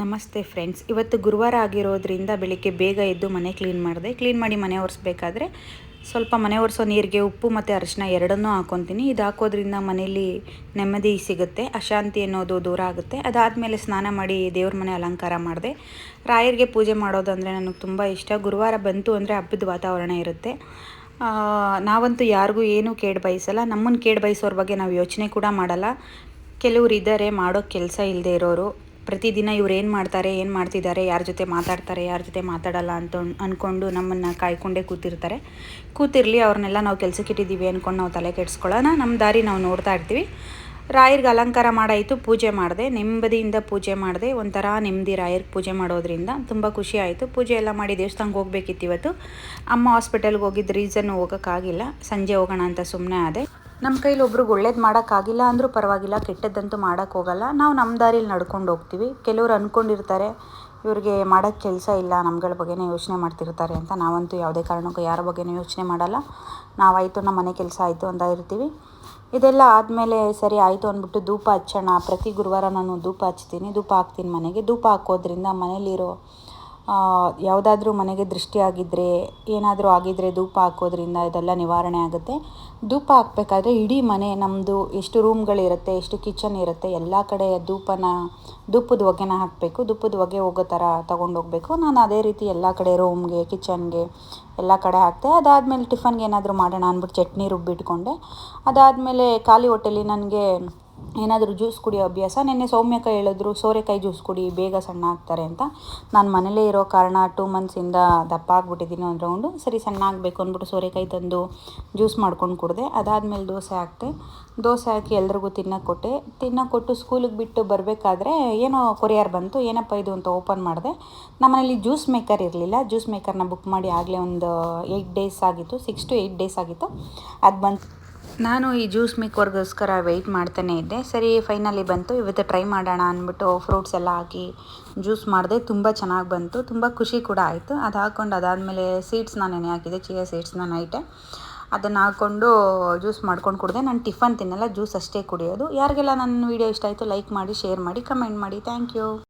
ನಮಸ್ತೆ ಫ್ರೆಂಡ್ಸ್. ಇವತ್ತು ಗುರುವಾರ ಆಗಿರೋದ್ರಿಂದ ಬೆಳಿಗ್ಗೆ ಬೇಗ ಎದ್ದು ಮನೆ ಕ್ಲೀನ್ ಮಾಡಿದೆ. ಕ್ಲೀನ್ ಮಾಡಿ ಮನೆ ಒರೆಸ್ಬೇಕಾದ್ರೆ ಸ್ವಲ್ಪ ಮನೆ ಒರೆಸೋ ನೀರಿಗೆ ಉಪ್ಪು ಮತ್ತು ಅರಿಶಿನ ಎರಡನ್ನೂ ಹಾಕ್ಕೊತೀನಿ ಇದು ಹಾಕೋದ್ರಿಂದ ಮನೆಯಲ್ಲಿ ನೆಮ್ಮದಿ ಸಿಗುತ್ತೆ, ಅಶಾಂತಿ ಅನ್ನೋದು ದೂರ ಆಗುತ್ತೆ. ಅದಾದಮೇಲೆ ಸ್ನಾನ ಮಾಡಿ ದೇವ್ರ ಮನೆ ಅಲಂಕಾರ ಮಾಡಿದೆ. ರಾಯರಿಗೆ ಪೂಜೆ ಮಾಡೋದು ಅಂದರೆ ನನಗೆ ತುಂಬ ಇಷ್ಟ. ಗುರುವಾರ ಬಂತು ಅಂದರೆ ಹಬ್ಬದ ವಾತಾವರಣ ಇರುತ್ತೆ. ನಾವಂತೂ ಯಾರಿಗೂ ಏನೂ ಕೇಡ್ ಬಯಸಲ್ಲ. ನಮ್ಮನ್ನು ಕೇಡ್ ಬಯಸೋರ ಬಗ್ಗೆ ನಾವು ಯೋಚನೆ ಕೂಡ ಮಾಡಲ್ಲ. ಕೆಲವ್ರು ಇದ್ದಾರೆ ಮಾಡೋ ಕೆಲಸ ಇಲ್ಲದೆ ಇರೋರು. ಪ್ರತಿದಿನ ಇವ್ರು ಏನು ಮಾಡ್ತಾರೆ, ಏನು ಮಾಡ್ತಿದ್ದಾರೆ, ಯಾರ ಜೊತೆ ಮಾತಾಡ್ತಾರೆ, ಯಾರ ಜೊತೆ ಮಾತಾಡಲ್ಲ ಅಂತ ಅಂದ್ಕೊಂಡು ನಮ್ಮನ್ನು ಕಾಯ್ಕೊಂಡೇ ಕೂತಿರ್ತಾರೆ. ಕೂತಿರಲಿ ಅವ್ರನ್ನೆಲ್ಲ ನಾವು ಕೆಲಸಕ್ಕೆ ಇಟ್ಟಿದ್ದೀವಿ ಅಂದ್ಕೊಂಡು ನಾವು ತಲೆ ಕೆಡಿಸ್ಕೊಳ್ಳೋಣ. ನಮ್ಮ ದಾರಿ ನಾವು ನೋಡ್ತಾ ಇರ್ತೀವಿ. ರಾಯರ್ಗೆ ಅಲಂಕಾರ ಮಾಡಾಯಿತು, ಪೂಜೆ ಮಾಡಿದೆ. ನೆಮ್ಮದಿಯಿಂದ ಪೂಜೆ ಮಾಡಿದೆ. ಒಂಥರ ನೆಮ್ಮದಿ ರಾಯರ್ಗೆ ಪೂಜೆ ಮಾಡೋದ್ರಿಂದ ತುಂಬ ಖುಷಿ ಆಯಿತು. ಪೂಜೆ ಎಲ್ಲ ಮಾಡಿ ದೇವಸ್ಥಾನಕ್ಕೆ ಹೋಗ್ಬೇಕಿತ್ತು ಇವತ್ತು. ಅಮ್ಮ ಹಾಸ್ಪಿಟಲ್ಗೆ ಹೋಗಿದ್ದ ರೀಸನ್ ಹೋಗೋಕ್ಕಾಗಿಲ್ಲ ಸಂಜೆ ಹೋಗೋಣ ಅಂತ ಸುಮ್ಮನೆ ಆದೆ. ನಮ್ಮ ಕೈಲಿ ಒಬ್ರಿಗೆ ಒಳ್ಳೇದು ಮಾಡೋಕ್ಕಾಗಿಲ್ಲ ಅಂದರೂ ಪರವಾಗಿಲ್ಲ, ಕೆಟ್ಟದ್ದಂತೂ ಮಾಡೋಕ್ಕೆ ಹೋಗಲ್ಲ. ನಾವು ನಮ್ಮ ದಾರಿಲಿ ನಡ್ಕೊಂಡು ಹೋಗ್ತೀವಿ. ಕೆಲವರು ಅಂದ್ಕೊಂಡಿರ್ತಾರೆ ಇವ್ರಿಗೆ ಮಾಡೋಕ್ಕೆ ಕೆಲಸ ಇಲ್ಲ, ನಮ್ಗಳ ಬಗ್ಗೆನೇ ಯೋಚನೆ ಮಾಡ್ತಿರ್ತಾರೆ ಅಂತ. ನಾವಂತೂ ಯಾವುದೇ ಕಾರಣಕ್ಕೂ ಯಾರ ಬಗ್ಗೆನೂ ಯೋಚನೆ ಮಾಡಲ್ಲ. ನಾವಾಯಿತು ನಮ್ಮ ಮನೆ ಕೆಲಸ ಆಯಿತು ಅಂತ ಇರ್ತೀವಿ ಇದೆಲ್ಲ ಆದಮೇಲೆ, ಸರಿ, ಆಯಿತು ಅಂದ್ಬಿಟ್ಟು ಧೂಪ ಹಚ್ಚೋಣ. ಪ್ರತಿ ಗುರುವಾರ ನಾನು ಧೂಪ ಹಚ್ತೀನಿ, ಧೂಪ ಹಾಕ್ತೀನಿ ಮನೆಗೆ. ಧೂಪ ಹಾಕೋದ್ರಿಂದ ಮನೇಲಿರೋ ಯಾವುದಾದ್ರೂ ಮನೆಗೆ ದೃಷ್ಟಿ ಆಗಿದ್ದರೆ ಏನಾದರೂ ಆಗಿದ್ದರೆ ಧೂಪ ಹಾಕೋದ್ರಿಂದ ಇದೆಲ್ಲ ನಿವಾರಣೆ ಆಗುತ್ತೆ. ಧೂಪ ಹಾಕಬೇಕಾದ್ರೆ ಇಡೀ ಮನೆ ನಮ್ಮದು ಎಷ್ಟು ರೂಮ್ಗಳಿರುತ್ತೆ ಎಷ್ಟು ಕಿಚನ್ ಇರುತ್ತೆ, ಎಲ್ಲ ಕಡೆ ಧೂಪನ, ಧೂಪದ ಹೊಗೆನ ಹಾಕಬೇಕು. ಧೂಪದ ಹೊಗೆ ಹೋಗೋ ಥರ ತೊಗೊಂಡೋಗ್ಬೇಕು ನಾನು ಅದೇ ರೀತಿ ಎಲ್ಲ ಕಡೆ ರೂಮ್ಗೆ, ಕಿಚನ್ಗೆ ಎಲ್ಲ ಕಡೆ ಹಾಕ್ತೆ ಅದಾದಮೇಲೆ ಟಿಫನ್ಗೆ ಏನಾದರೂ ಮಾಡೋಣ ಅಂದ್ಬಿಟ್ಟು ಚಟ್ನಿ ರುಬ್ಬಿಟ್ಕೊಂಡೆ. ಅದಾದಮೇಲೆ ಖಾಲಿ ಹೊಟ್ಟೆಲಿ ನನಗೆ ಏನಾದರೂ ಜ್ಯೂಸ್ ಕುಡಿಯೋ ಅಭ್ಯಾಸ? ನಿನ್ನೆ ಸೌಮ್ಯಕ ಹೇಳಿದ್ರು, ಸೋರೆಕಾಯಿ ಜ್ಯೂಸ್ ಕುಡಿ, ಬೇಗ ಸಣ್ಣ ಆಗ್ತಾರೆ ಅಂತ. ನಾನು ಮನೇಲೇ ಇರೋ ಕಾರಣ ಟೂ ಮಂತ್ಸಿಂದ ದಪ್ಪ ಆಗ್ಬಿಟ್ಟಿದ್ದೀನಿ ಒಂದು ರೌಂಡು ಸರಿ, ಸಣ್ಣ ಆಗಬೇಕು ಅಂದ್ಬಿಟ್ಟು ಸೋರೆಕಾಯಿ ತಂದು ಜ್ಯೂಸ್ ಮಾಡ್ಕೊಂಡು ಕುಡಿದೆ. ಅದಾದಮೇಲೆ ದೋಸೆ ಹಾಕ್ತೆ ದೋಸೆ ಹಾಕಿ ಎಲ್ರಿಗೂ ತಿನ್ನೋಕೆ ಕೊಟ್ಟೆ. ಕೊಟ್ಟು ಸ್ಕೂಲಿಗೆ ಬಿಟ್ಟು ಬರಬೇಕಾದ್ರೆ ಏನೋ ಕೊರಿಯರ್ ಬಂತು. ಏನಪ್ಪ ಇದು ಅಂತ ಓಪನ್ ಮಾಡಿದೆ. ನಮ್ಮನೇಲಿ ಜ್ಯೂಸ್ ಮೇಕರ್ ಇರಲಿಲ್ಲ. ಜ್ಯೂಸ್ ಮೇಕರ್ನ ಬುಕ್ ಮಾಡಿ ಆಗಲೇ ಒಂದು ಏಯ್ಟ್ ಡೇಸ್ ಆಗಿತ್ತು. ಸಿಕ್ಸ್ ಟು ಏಯ್ಟ್ ಡೇಸ್ ಆಗಿತ್ತು. ಅದು ಬಂತು. ನಾನು ಈ ಜ್ಯೂಸ್ ಮಿಕ್ವರ್ಗೋಸ್ಕರ ವೆಯ್ಟ್ ಮಾಡ್ತಾನೆ ಇದ್ದೆ. ಸರಿ ಫೈನಲಿ ಬಂತು. ಇವತ್ತು ಟ್ರೈ ಮಾಡೋಣ ಅಂದ್ಬಿಟ್ಟು ಫ್ರೂಟ್ಸ್ ಎಲ್ಲ ಹಾಕಿ ಜ್ಯೂಸ್ ಮಾಡಿದೆ. ತುಂಬ ಚೆನ್ನಾಗಿ ಬಂತು. ತುಂಬ ಖುಷಿ ಕೂಡ ಆಯಿತು. ಅದು ಹಾಕ್ಕೊಂಡು ಅದಾದಮೇಲೆ ಸೀಡ್ಸ್ನ ನೆನೆ ಹಾಕಿದೆ ಚಿಯಾ ಸೀಡ್ಸ್ನ ನೈಟೆ ಅದನ್ನು ಹಾಕ್ಕೊಂಡು ಜ್ಯೂಸ್ ಮಾಡ್ಕೊಂಡು ಕುಡಿದೆ. ನಾನು ಟಿಫನ್ ತಿನ್ನಲ್ಲ. ಜ್ಯೂಸ್ ಅಷ್ಟೇ ಕುಡಿಯೋದು. ಯಾರಿಗೆಲ್ಲ ನನ್ನ ವೀಡಿಯೋ ಇಷ್ಟ ಆಯಿತು ಲೈಕ್ ಮಾಡಿ ಶೇರ್ ಮಾಡಿ ಕಮೆಂಟ್ ಮಾಡಿ. Thank you